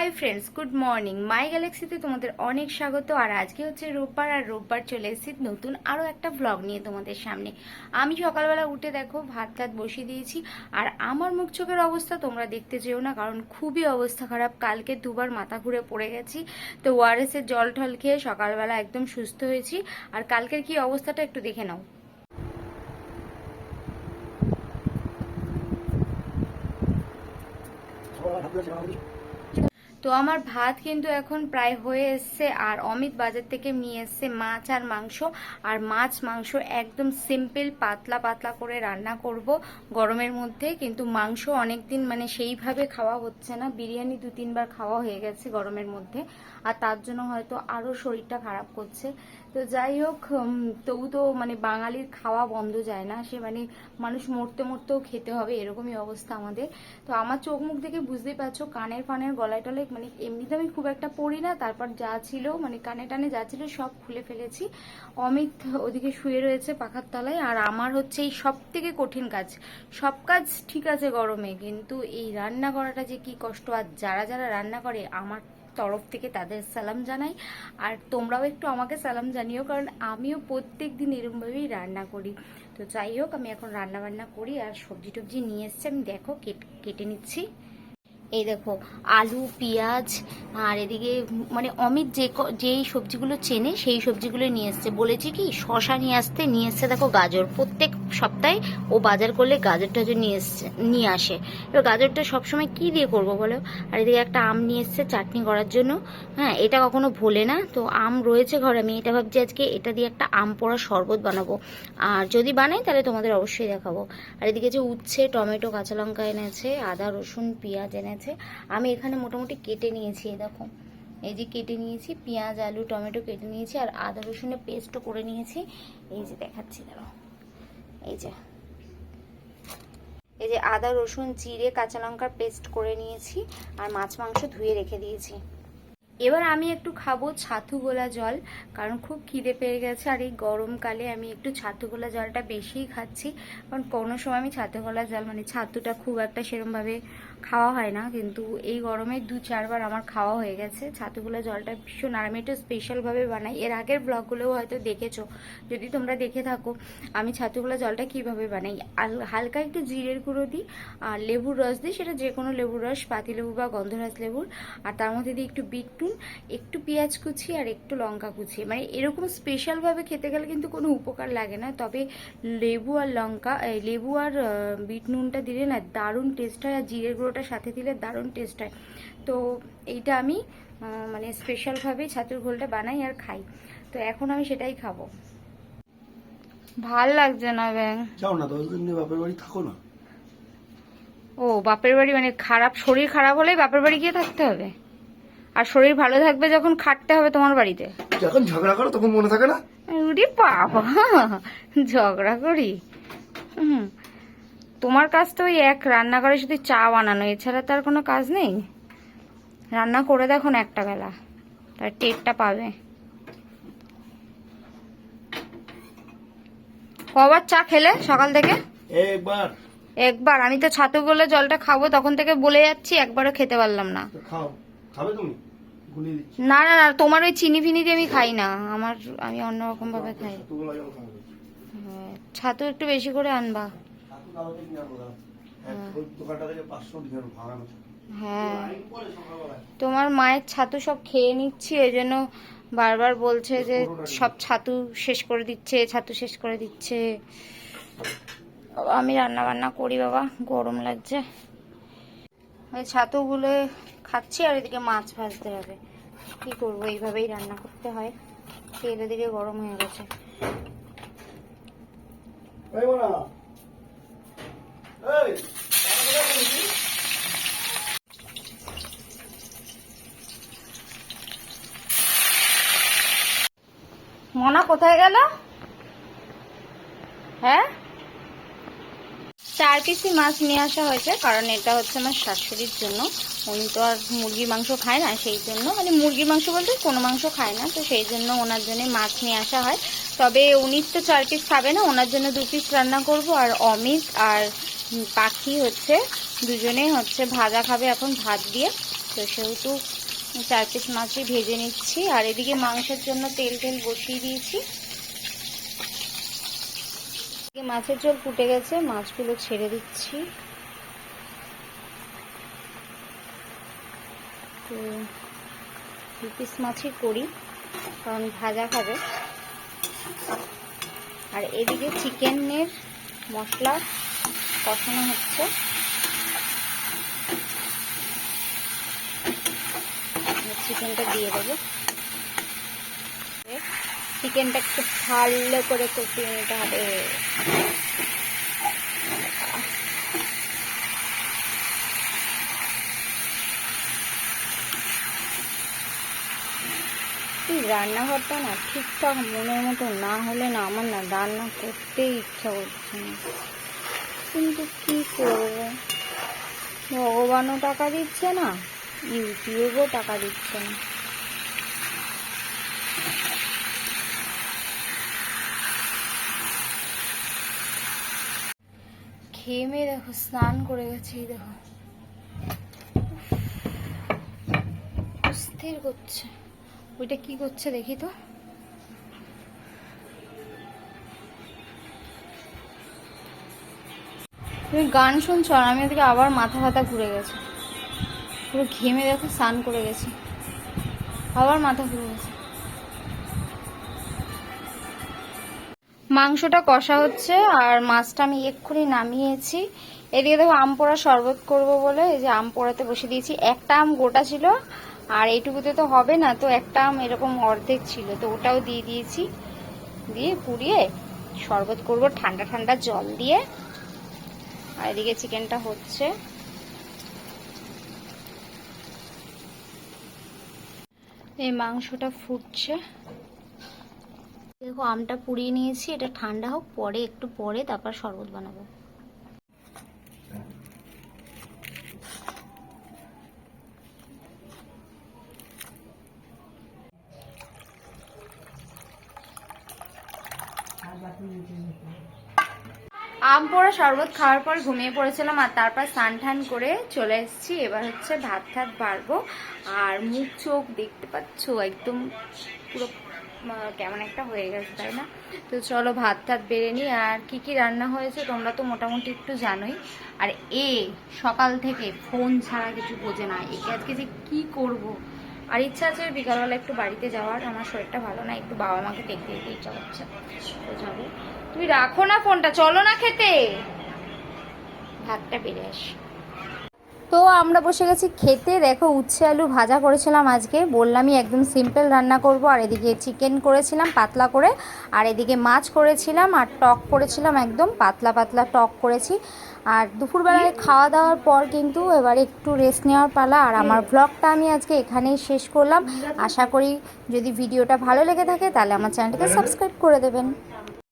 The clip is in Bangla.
Hi friends good morning my গ্যালাক্সিতে তোমাদের অনেক স্বাগত, আর আজকে হচ্ছে রোববার, আর রোববার চলে এসেছি নতুন আরও একটা ব্লগ নিয়ে তোমাদের সামনে। আমি সকালবেলা উঠে দেখো ভাত টাত বসিয়ে দিয়েছি, আর আমার মুখ চোখের অবস্থা তোমরা দেখতে চেও না, কারণ খুবই অবস্থা খারাপ। কালকে দুবার মাথা ঘুরে পড়ে গেছি, তো ওয়ারেস এর জল টল খেয়ে সকালবেলা একদম সুস্থ হয়েছি, আর কালকের কি অবস্থাটা একটু দেখে নাও। তো আমার ভাত কিন্তু এখন প্রায় হয়ে এসছে, আর অমিত বাজার থেকে নিয়ে এসছে মাছ আর মাংস। আর মাছ, মাংস একদম সিম্পল পাতলা পাতলা করে রান্না করব গরমের মধ্যে। কিন্তু মাংস অনেক দিন মানে সেইভাবে খাওয়া হচ্ছে না। বিরিয়ানি দু তিনবার খাওয়া হয়ে গেছে গরমের মধ্যে। আর তার জন্য হয়তো আরও শরীরটা খারাপ করছে। তো যাই হোক তবু তো মানে বাঙালির খাওয়া বন্ধ যায় না। সে মানে মানুষ মরতে মরতেও খেতে হবে, এরকমই অবস্থা আমাদের। তো আমার চোখ মুখ দেখে বুঝতেই পারছ, কানের ফানের গলায় টলায় মানে এমনিতে আমি খুব একটা পড়ি না, তারপর যা ছিল মানে কানে টানে যা ছিল সব খুলে ফেলেছি। অমিত ওদিকে শুয়ে রয়েছে পাখার তলায়, আর আমার হচ্ছে এই সব থেকে কঠিন কাজ। সব কাজ ঠিক আছে গরমে, কিন্তু এই রান্না করাটা যে কি কষ্ট, আর যারা যারা রান্না করে, আমার তরফ থেকে তাদের সালাম জানাই। আর তোমরাও একটু আমাকে সালাম জানিও, কারণ আমিও প্রত্যেক দিন এরমভাবেই রান্না করি। তো যাই হোক, আমি এখন রান্না বান্না করি, আর সবজি টবজি নিয়ে এসছি, আমি দেখো কেট- নিচ্ছি। এই দেখো, আলু, পেঁয়াজ, আর এদিকে মানে অমিত যে যেই সবজিগুলো চেনে সেই সবজিগুলো নিয়ে এসছে। বলেছে কি, শশা নিয়ে আসতে, নিয়ে এসছে দেখো গাজর। প্রত্যেক সপ্তাহে ও বাজার করলে গাজর টাজর নিয়ে এসছে, নিয়ে আসে। এবার গাজরটা সবসময় কি দিয়ে করব বলো? আর এদিকে একটা আম নিয়ে এসছে চাটনি করার জন্য। হ্যাঁ এটা কখনো ভোলে না। তো আম রয়েছে ঘরে। আমি এটা ভাবছি আজকে এটা দিয়ে একটা আম পোড়া শরবত বানাবো। আর যদি বানাই তাহলে তোমাদের অবশ্যই দেখাবো। আর এদিকে যে উচ্ছে, টমেটো, কাঁচা লঙ্কা এনেছে, আদা, রসুন, পেঁয়াজ এনেছে। আমি এখানে মোটামুটি কেটে নিয়েছি দেখো। এই যে কেটে নিয়েছি, পেঁয়াজ, আলু, টমেটো কেটে নিয়েছি, আর আদা, রসুনের পেস্টও করে নিয়েছি। এই যে দেখাচ্ছি, দাঁড়াও। এই যে। এই যে আদা, রসুন, জিরে, কাঁচা লঙ্কার পেস্ট করে নিয়েছি আর মাছ, মাংস ধুয়ে রেখে দিয়েছি। এবার আমি একটু খাব ছাতু গোলা জল, কারণ খুব খিদে পেয়ে গেছে আর এই গরমকালে আমি একটু ছাতু গোলা জলটা বেশিই খাচ্ছি। কারণ কোনো সময় আমি ছাতু গোলা জল মানে ছাতুটা খুব একটা সেরমভাবে খাওয়া হয় না, কিন্তু এই গরমে দু চারবার আমার খাওয়া হয়ে গেছে। ছাতুগুলা জলটা ভীষণ, আর আমি একটু স্পেশালভাবে বানাই। এর আগের ব্লগগুলোও হয়তো দেখেছ। যদি তোমরা দেখে থাকো, আমি ছাতুগুলা জলটা কীভাবে বানাই? হালকা একটু জিরের গুঁড়ো দিই, আর লেবুর রস দিই, সেটা যে কোনো লেবুর রস, পাতিলেবু বা গন্ধরাজ লেবুর। আর তার মধ্যে দিই একটু বিট নুন একটু পেঁয়াজ কুচি, আর একটু লঙ্কা কুচি। মানে এরকম স্পেশালভাবে খেতে গেলে কিন্তু কোনো উপকার লাগে না। তবে লেবু আর লঙ্কা লেবু আর বিট নুনটা দিলে না দারুণ টেস্ট হয়, আর জিরের গুঁড়োটা সাথে দিলে দারুণ টেস্ট হয়। তো এইটা আমি মানে স্পেশালভাবে ছাতুর ঘোলটা বানাই আর খাই। তো এখন আমি সেটাই খাব। ভালো লাগছে না ব্যাং। যাও না দশ দিন বাপের বাড়ি থাকো না। ও বাপের বাড়ি মানে খারাপ শরীর খারাপ হলেই বাপের বাড়ি গিয়ে থাকতে হবে? আর শরীর ভালো থাকবে যখন খাটতে হবে তোমার বাড়িতে? যখন ঝগড়া করো তখন মনে থাকে না? উরি বাবা ঝগড়া করি। হুম। তোমার কাজ তো ওই এক রান্না করে শুধু চা বানানো এছাড়া তার কোনো কাজ নেই? রান্না করে দেখো না একটা বেলা তার টেটটা পাবে। কবার চা খেলে সকাল থেকে? একবার। একবার আমি তো ছাতু বলে জলটা খাব তখন থেকে বলে যাচ্ছি একবারও খেতে পারলাম না। খাও খাবে তুমি? না না না তোমার ওই চিনি ফিনি দিয়ে আমি খাই না আমার আমি অন্যরকম ভাবে খাই। হ্যাঁ, ছাতু একটু বেশি করে আনবা। দোকানটা থেকে পাঁচশো ভাঙানো হ্যাঁ। সকালবেলায়। তোমার মায়ের ছাতু সব খেয়ে নিচ্ছি এই জন্য বারবার বলছে যে সব ছাতু শেষ করে দিচ্ছে ছাতু শেষ করে দিচ্ছে। আমি রান্না বান্না করি বাবা গরম লাগছে। ওই ছাতুগুলো খাচ্ছি আর এদিকে মাছ ভাজতে হবে। কি করব এইভাবেই রান্না করতে হয়। তেল এদিকে গরম হয়ে গেছে। মোনা। কোথায় গেল? হ্যাঁ? চার পিসি মাছ নিয়ে আসা হয়েছে, কারণ এটা হচ্ছে আমার শাশুড়ির জন্য। উনি তো আর মুরগির মাংস খায় না, সেই জন্য। মানে মুরগির মাংস বলতে কোনো মাংস খায় না, তো সেই জন্য ওনার জন্য মাছ নিয়ে আসা হয়। তবে উনি তো চার পিস খাবে না, ওনার জন্য দু পিস রান্না করব, আর অমিত আর পাখি হচ্ছে দুজনে হচ্ছে ভাজা খাবে এখন ভাত দিয়ে। তো সেহেতু চার পিস মাছই ভেজে নিচ্ছি। আর এদিকে মাংসের জন্য তেল তেল বসিয়ে দিয়েছি। মাছের ঝোল ফুটে গেছে, মাছগুলো ছেড়ে দিচ্ছি। তো দু পিস মাছই করি, কারণ ভাজা খাবে। আর এদিকে চিকেনের মশলা কষানো হচ্ছে। চিকেনটা দিয়ে দেবো। চিকেনটা একটু ভালো করে কষিয়ে নিতে হবে। রান্নাঘরটা না ঠিকঠাক মনের মতো না হলে না আমার না রান্না করতেই ইচ্ছা করছে না। কিন্তু কি করব? ভগবানও টাকা দিচ্ছে না, ইউটিউবও টাকা দিচ্ছে না। খেয়ে মেয়ে দেখো, স্নান করে গেছে দেখো। অস্থির করছে। ওইটা কি করছে দেখি তো। তুমি গান শুনছো আর আমি ওদিকে আবার মাথা ফাতা ঘুরে গেছে। পুরো ঘেমে দেখো, স্নান করে গেছি। আবার মাথা ঘুরে গেছে। মাংসটা কষা হচ্ছে আর মাছটা আমি এক্ষুনি নামিয়েছি। এদিকে দেখো আম পোড়া শরবত করব বলে, এই যে আম পোড়াতে বসে দিয়েছি। একটা আম গোটা ছিল, আর এইটুকুতে তো হবে না, তো একটা আম এরকম অর্ধেক ছিল, তো ওটাও দিয়ে দিয়েছি। দিয়ে পুড়িয়ে শরবত করব ঠান্ডা ঠান্ডা জল দিয়ে। এদিকে চিকেনটা হচ্ছে। এই মাংসটা ফুটছে। দেখো, আমটা পুড়িয়ে নিয়েছি, এটা ঠান্ডা হোক, পরে, একটু পরে তারপর শরবত বানাবো। আম পোড়া শরবত খাওয়ার পর ঘুমিয়ে পড়েছিলাম আর তারপর স্নান টান করে চলে এসেছি। এবার হচ্ছে ভাত ঠাত বাড়বো। আর মুখ চোখ দেখতে পাচ্ছ, একদম পুরো কেমন একটা হয়ে গেছে, তাই না? তো চলো ভাত টাত বেড়ে নিই। আর কি কি রান্না হয়েছে তোমরা তো মোটামুটি একটু জানোই। আর এ, সকাল থেকে ফোন ছাড়া কিছু বোঝে না। একে আজকে যে কি করব? আর ইচ্ছা আছে বিকালবেলা একটু বাড়িতে যাওয়ার, আমার শরীরটা ভালো না, একটু বাবা মাকে দেখতে দিতে ইচ্ছা করছে। তুমি রাখো না ফোনটা, চলো না খেতে। ভাতটা বেড়ে আসি তো আমরা বসে গেছি খেতে। দেখো উচ্ছে আলু ভাজা করেছিলাম আজকে। বললামই একদম সিম্পল রান্না করব। আর এদিকে চিকেন করেছিলাম পাতলা করে। আর এদিকে মাছ করেছিলাম আর টক করেছিলাম একদম পাতলা পাতলা টক করেছি। আর দুপুরবেলায় খাওয়া দাওয়ার পর কিন্তু এবারে একটু রেস্ট নেওয়ার পালা। আর আমার ব্লগটা আমি আজকে এখানেই শেষ করলাম। আশা করি যদি ভিডিওটা ভালো লেগে থাকে তাহলে আমার চ্যানেলটাকে সাবস্ক্রাইব করে দেবেন।